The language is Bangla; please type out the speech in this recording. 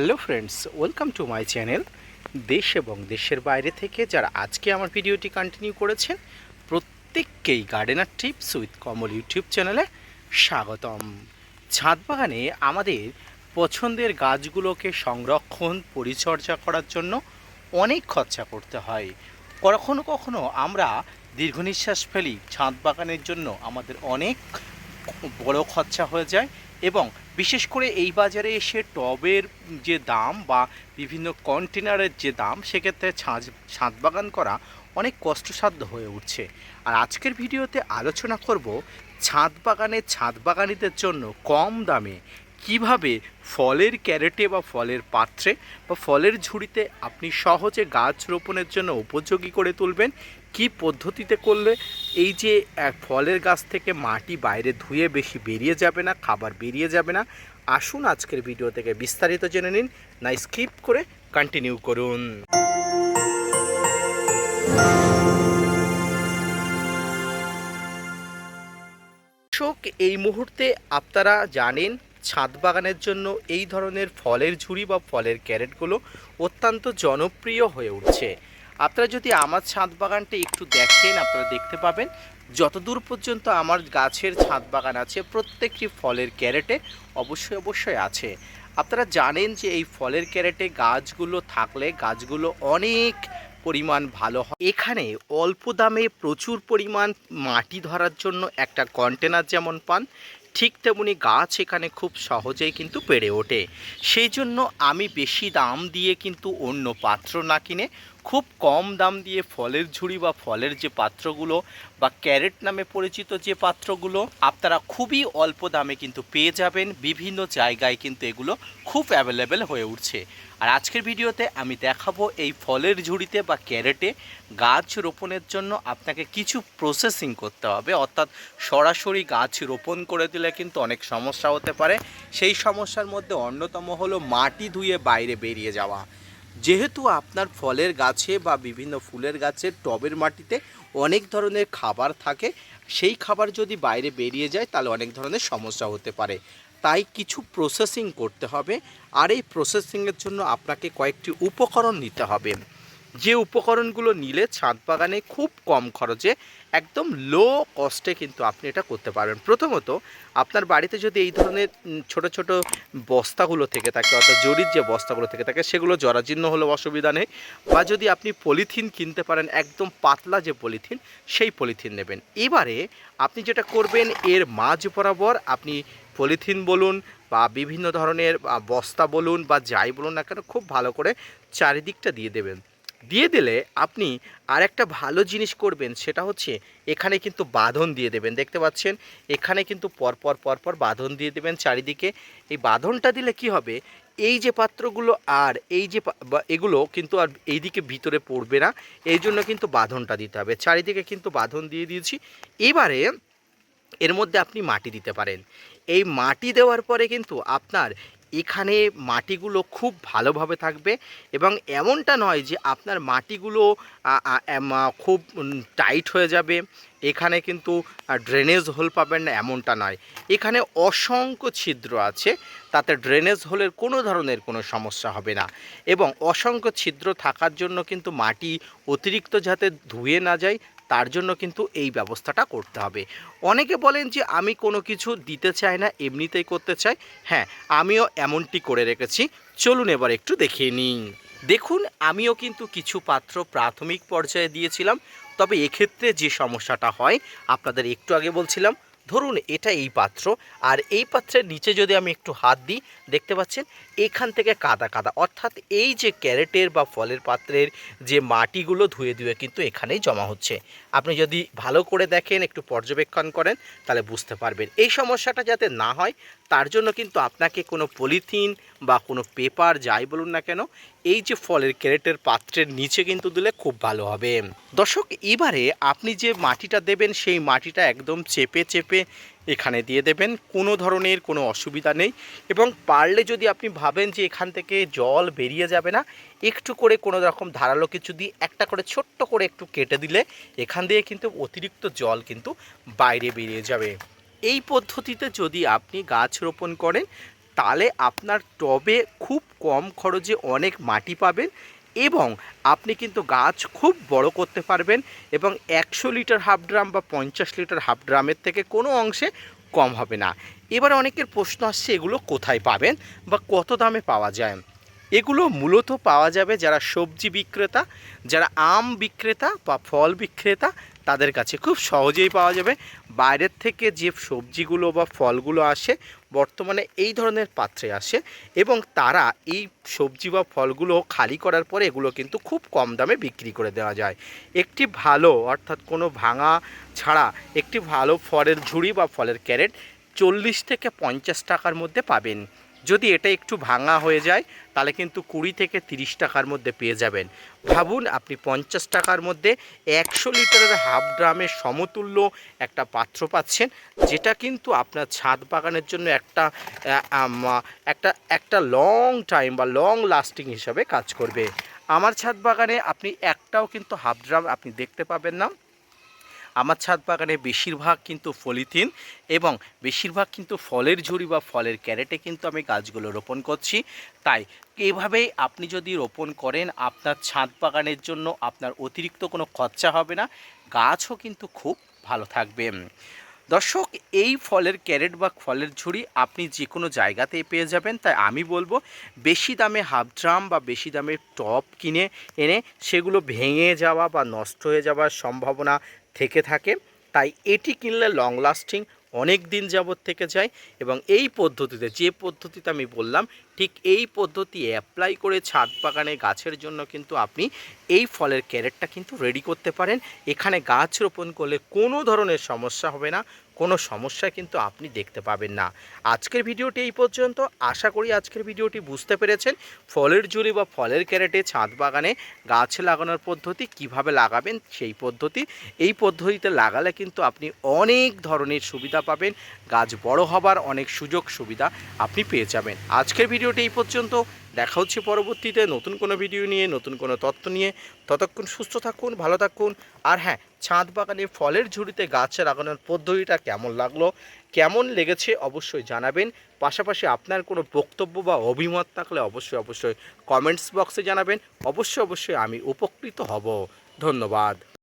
Hello friends, welcome to my channel দেশ এবং দেশের বাইরে থেকে যারা আজকে আমার ভিডিওটি কন্টিনিউ করেছেন, প্রত্যেককেই gardener tips with Kamal YouTube চ্যানেলে স্বাগতম। ছাদ বাগানে আমাদের পছন্দের গাছগুলোকে সংরক্ষণ, পরিচর্যা করার জন্য অনেক খরচা করতে হয়। কখনো কখনো আমরা দীর্ঘ নিঃশ্বাস ফেলি, ছাদ বাগানের জন্য আমাদের অনেক বড় খরচা হয়ে যায়। এবং বিশেষ করে এই বাজারে এসে টবের যে দাম বা বিভিন্ন কন্টেনারের যে দাম, সেক্ষেত্রে ছাঁচ ছাদ বাগান করা অনেক কষ্টসাধ্য হয়ে উঠছে। আর আজকের ভিডিওতে আলোচনা করব ছাদ বাগানে ছাদ বাগানিদের জন্য কম দামে কীভাবে ফলের ক্যারেটে বা ফলের পাত্রে বা ফলের ঝুড়িতে আপনি সহজে গাছ রোপণের জন্য উপযোগী করে তুলবেন? কি পদ্ধতিতে করলে এই যে এক ফলের গাছ থেকে মাটি বাইরে ধুয়ে বেশি বেরিয়ে যাবে না, খাবার বেরিয়ে যাবে না? আসুন আজকের ভিডিও থেকে বিস্তারিত জেনে নিন। না, স্কিপ করে কন্টিনিউ করুন। এই মুহূর্তে আপনারা জানেন ছাদ বাগানের জন্য এই ধরনের ফলের ঝুড়ি বা ফলের ক্যারেটগুলো অত্যন্ত জনপ্রিয় হয়ে উঠছে। আপনারা যদি আমার ছাদ বাগানটা একটু দেখেন, আপনারা দেখতে পাবেন যতদূর পর্যন্ত আমার গাছের ছাদ বাগান আছে, প্রত্যেকটি ফলের ক্যারেটে অবশ্যই অবশ্যই আছে। আপনারা জানেন যে এই ফলের ক্যারেটে গাছগুলো থাকলে গাছগুলো অনেক পরিমাণ ভালো হয়। এখানে অল্প দামে প্রচুর পরিমাণ মাটি ধরার জন্য একটা কন্টেনার যেমন পান ঠিক তেমনি গাছ এখানে খুব সহজেই কিন্তু বেড়ে ওঠে। সেই জন্য আমি বেশি দাম দিয়ে কিন্তু অন্য পাত্র না কিনে খুব কম দাম দিয়ে ফলের ঝুড়ি বা ফলের যে পাত্রগুলো বা ক্যারেট নামে পরিচিত যে পাত্রগুলো, আপনারা খুবই অল্প দামে কিন্তু পেয়ে যাবেন। বিভিন্ন জায়গায় কিন্তু এগুলো খুব অ্যাভেলেবেল হয়ে উঠছে। আর আজকের ভিডিওতে আমি দেখাবো এই ফলের ঝুড়িতে বা ক্যারেটে গাছ রোপণের জন্য আপনাকে কিছু প্রসেসিং করতে হবে। অর্থাৎ সরাসরি গাছ রোপণ করে দিলে কিন্তু অনেক সমস্যা হতে পারে। সেই সমস্যার মধ্যে অন্যতম হলো মাটি ধুয়ে বাইরে বেরিয়ে যাওয়া। যেহেতু আপনার ফলের গাছে বা বিভিন্ন ফুলের গাছে টবের মাটিতে অনেক ধরনের খাবার থাকে, সেই খাবার যদি বাইরে বেরিয়ে যায়, তাহলে অনেক ধরনের সমস্যা হতে পারে। তাই কিছু প্রসেসিং করতে হবে। আর এই প্রসেসিংয়ের জন্য আপনাকে কয়েকটি উপকরণ নিতে হবে। যে উপকরণগুলো নিলে ছাদ বাগানে খুব কম খরচে, একদম লো কস্টে কিন্তু আপনি এটা করতে পারবেন। প্রথমত, আপনার বাড়িতে যদি এই ধরনের ছোট ছোট বস্তাগুলো থেকে থাকে, অর্থাৎ জরির যে বস্তাগুলো থেকে থাকে, সেগুলো জরাজীর্ণ হলেও অসুবিধা নেই। বা যদি আপনি পলিথিন কিনতে পারেন, একদম পাতলা যে পলিথিন, সেই পলিথিন নেবেন। এবারে আপনি যেটা করবেন, এর মাঝ বরাবর আপনি পলিথিন বলুন বা বিভিন্ন ধরনের বস্তা বলুন বা যাই বলুন না কেন, খুব ভালো করে চারিদিকটা দিয়ে দেবেন। দিয়ে দিলে আপনি আর একটা ভালো জিনিস করবেন, সেটা হচ্ছে এখানে কিন্তু বাঁধন দিয়ে দেবেন। দেখতে পাচ্ছেন? এখানে কিন্তু পরপর পরপর বাঁধন দিয়ে দেবেন চারিদিকে। এই বাঁধনটা দিলে কি হবে? এই যে পাত্রগুলো আর এই যে এগুলো কিন্তু আর এইদিকে ভিতরে পড়বে না। এই জন্য কিন্তু বাঁধনটা দিতে হবে। চারিদিকে কিন্তু বাঁধন দিয়ে দিয়েছি। এবারে এর মধ্যে আপনি মাটি দিতে পারেন। এই মাটি দেওয়ার পরে কিন্তু আপনার এখানে মাটিগুলো খুব ভালোভাবে থাকবে এবং এমনটা নয় যে আপনার মাটিগুলো খুব টাইট হয়ে যাবে, এখানে কিন্তু ড্রেনেজ হোল পাবেন না, এমনটা নয়। এখানে অসংখ্য ছিদ্র আছে, তাতে ড্রেনেজ হোলের কোনো ধরনের কোনো সমস্যা হবে না এবং অসংখ্য ছিদ্র থাকার জন্য কিন্তু মাটি অতিরিক্ত যাতে ধুয়ে না যায় তার জন্য কিন্তু এই ব্যবস্থাটা করতে হবে। অনেকে বলেন যে, আমি কোনো কিছু দিতে চাই না, এমনিতেই করতে চাই। হ্যাঁ আমিও এমনটি করে রেখেছি। চলুন এবার একটু দেখিয়ে নিই। দেখুন, আমিও কিন্তু কিছু পাত্র প্রাথমিক পর্যায়ে দিয়েছিলাম। তবে এক্ষেত্রে যে সমস্যাটা হয়, আপনাদের একটু আগে বলছিলাম ধরুন এটা এই পাত্র, আর এই পাত্রের নিচে যদি আমি একটু হাত দিই, দেখতে পাচ্ছেন, এখান থেকে কাদা কাদা। অর্থাৎ এই যে ক্যারেটের বা ফলের পাত্রের যে মাটিগুলো ধুয়ে ধুয়ে কিন্তু এখানেই জমা হচ্ছে। আপনি যদি ভালো করে দেখেন, একটু পর্যবেক্ষণ করেন, তাহলে বুঝতে পারবেন। এই সমস্যাটা যাতে না হয়, তার জন্য কিন্তু আপনাকে কোনো পলিথিন বা কোনো পেপার, যাই বলুন না কেন, এই যে ফলের ক্যারেটের পাত্রের নিচে কিন্তু দিলে খুব ভালো হবে। দর্শক, এবারে আপনি যে মাটিটা দেবেন, সেই মাটিটা একদম চেপে চেপে এখানে দিয়ে দেবেন। কোনো ধরনের কোনো অসুবিধা নেই এবং পারলে যদি আপনি ভাবেন যে এখান থেকে জল বেরিয়ে যাবে না, একটু করে কোনো রকম ধারালো কিছু দিয়ে একটা করে ছোট্ট করে একটু কেটে দিলে এখান দিয়ে কিন্তু অতিরিক্ত জল কিন্তু বাইরে বেরিয়ে যাবে। এই পদ্ধতিতে যদি আপনি গাছ রোপণ করেন, তাহলে আপনার টবে খুব কম খরচে অনেক মাটি পাবেন এবং আপনি কিন্তু গাছ খুব বড় করতে পারবেন এবং একশো লিটার হাফ ড্রাম বা পঞ্চাশ লিটার হাফ ড্রামের থেকে কোনো অংশে কম হবে না। এবার অনেকের প্রশ্ন আসছে, এগুলো কোথায় পাবেন বা কত দামে পাওয়া যায়? এগুলো মূলত পাওয়া যাবে যারা সবজি বিক্রেতা, যারা আম বিক্রেতা বা ফল বিক্রেতা তাদের কাছে খুব সহজেই পাওয়া যাবে। বাইরের থেকে যে সবজিগুলো বা ফলগুলো আসে, বর্তমানে এই ধরনের পাত্রে আসে এবং তারা এই সবজি বা ফলগুলো খালি করার পরে এগুলো কিন্তু খুব কম দামে বিক্রি করে দেওয়া যায়। একটি ভালো অর্থাৎ কোনো ভাঙা ছাড়া একটি ভালো ফলের ঝুড়ি বা ফলের ক্যারেট চল্লিশ থেকে পঞ্চাশ টাকার মধ্যে পাবেন। যদি এটা একটু ভাঙা হয়ে যায়, তাহলে কিন্তু কুড়ি থেকে তিরিশ টাকার মধ্যে পেয়ে যাবেন। ভাবুন, আপনি পঞ্চাশ টাকার মধ্যে একশো লিটারের হাফ ড্রামের সমতুল্য একটা পাত্র পাচ্ছেন, যেটা কিন্তু আপনার ছাদ বাগানের জন্য একটা একটা একটা লং টাইম বা লং লাস্টিং হিসাবে কাজ করবে। আমার ছাদ বাগানে আপনি একটাও কিন্তু হাফ ড্রাম আপনি দেখতে পাবেন না। আমার ছাদ বাগানে বেশিরভাগ কিন্তু পলিথিন এবং বেশিরভাগ কিন্তু ফলের ঝুড়ি বা ফলের ক্যারেটে কিন্তু আমি গাছগুলো রোপণ করছি। তাই এভাবেই আপনি যদি রোপণ করেন, আপনার ছাদ বাগানের জন্য আপনার অতিরিক্ত কোনো খরচা হবে না। গাছও কিন্তু খুব ভালো থাকবে। দর্শক, এই ফলের ক্যারেট বা ফলের ঝুড়ি আপনি যে কোনো জায়গাতেই পেয়ে যাবেন। তাই আমি বলব, বেশি দামে হাফ ড্রাম বা বেশি দামে টপ কিনে এনে সেগুলো ভেঙে যাওয়া বা নষ্ট হয়ে যাওয়ার সম্ভাবনা থেকে থাকে, তাই এটি কিনলে লং লাস্টিং অনেক দিন যাবৎ থেকে যায় এবং এই পদ্ধতিতে, যে পদ্ধতিতে আমি বললাম, ঠিক এই পদ্ধতি অ্যাপ্লাই করে ছাদ বাগানে গাছের জন্য কিন্তু আপনি এই ফলের ক্যারেটটা কিন্তু রেডি করতে পারেন। এখানে গাছ রোপণ করলে কোনো ধরনের সমস্যা হবে না। কোনো সমস্যা কিন্তু আপনি দেখতে পাবেন না। আজকের ভিডিওটি এই পর্যন্ত। আশা করি আজকের ভিডিওটি বুঝতে পেরেছেন। ফলের ঝুড়ি বা ফলের ক্যারেটে ছাদ বাগানে গাছ লাগানোর পদ্ধতি কীভাবে লাগাবেন সেই পদ্ধতি। এই পদ্ধতিতে লাগালে কিন্তু আপনি অনেক ধরনের সুবিধা পাবেন। গাছ বড় হবার অনেক সুযোগ সুবিধা আপনি পেয়ে যাবেন। আজকের ভিডিওটি এই পর্যন্ত। দেখা হচ্ছে পরবর্তীতে, নতুন কোনো ভিডিও নিয়ে, নতুন কোনো তথ্য নিয়ে। ততক্ষণ সুস্থ থাকুন, ভালো থাকুন। আর হ্যাঁ ছাদ বাগানে ফলের ঝুড়িতে গাছ লাগানোর পদ্ধতিটা কেমন লাগল, কেমন লেগেছে অবশ্যই জানাবেন। পাশাপাশি আপনার কোনো বক্তব্য বা অভিমত থাকলে অবশ্যই অবশ্যই কমেন্টস বক্সে জানাবেন। অবশ্যই অবশ্যই আমি উপকৃত হব। ধন্যবাদ।